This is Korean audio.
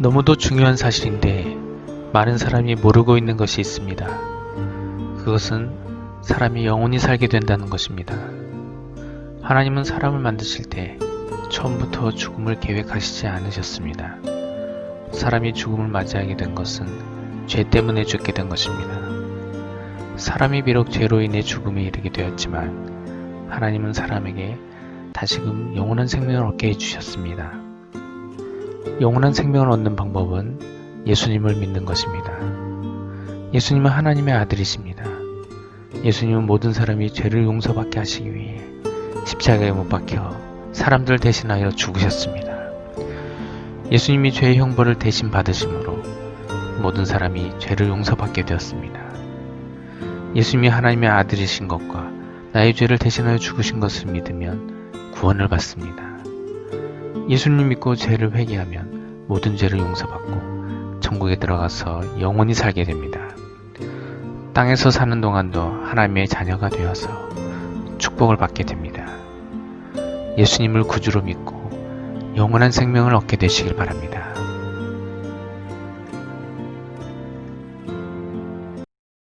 너무도 중요한 사실인데 많은 사람이 모르고 있는 것이 있습니다. 그것은 사람이 영원히 살게 된다는 것입니다. 하나님은 사람을 만드실 때 처음부터 죽음을 계획하시지 않으셨습니다. 사람이 죽음을 맞이하게 된 것은 죄 때문에 죽게 된 것입니다. 사람이 비록 죄로 인해 죽음에 이르게 되었지만 하나님은 사람에게 다시금 영원한 생명을 얻게 해주셨습니다. 영원한 생명을 얻는 방법은 예수님을 믿는 것입니다. 예수님은 하나님의 아들이십니다. 예수님은 모든 사람이 죄를 용서받게 하시기 위해 십자가에 못 박혀 사람들 대신하여 죽으셨습니다. 예수님이 죄의 형벌을 대신 받으심으로 모든 사람이 죄를 용서받게 되었습니다. 예수님이 하나님의 아들이신 것과 나의 죄를 대신하여 죽으신 것을 믿으면 구원을 받습니다. 예수님 믿고 죄를 회개하면 모든 죄를 용서받고 천국에 들어가서 영원히 살게 됩니다. 땅에서 사는 동안도 하나님의 자녀가 되어서 축복을 받게 됩니다. 예수님을 구주로 믿고 영원한 생명을 얻게 되시길 바랍니다.